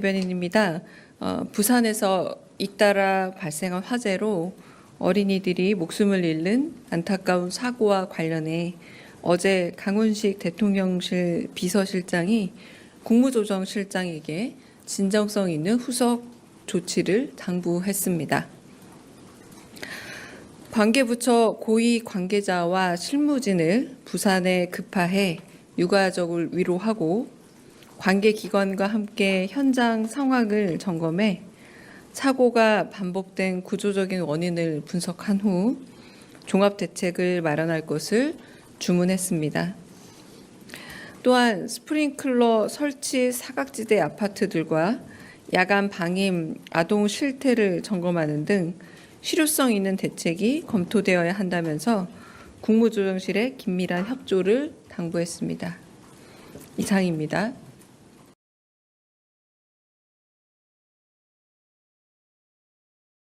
변인입니다. 어, 부산에서 잇따라 발생한 화재로 어린이들이 목숨을 잃는 안타까운 사고와 관련해 어제 강훈식 대통령실 비서실장이 국무조정실장에게 진정성 있는 후속 조치를 당부했습니다. 관계부처 고위 관계자와 실무진을 부산에 급파해 유가족을 위로하고 관계 기관과 함께 현장 상황을 점검해 사고가 반복된 구조적인 원인을 분석한 후 종합 대책을 마련할 것을 주문했습니다. 또한 스프링클러 설치 사각지대 아파트들과 야간 방임, 아동 실태를 점검하는 등 실효성 있는 대책이 검토되어야 한다면서 국무조정실에 긴밀한 협조를 당부했습니다. 이상입니다.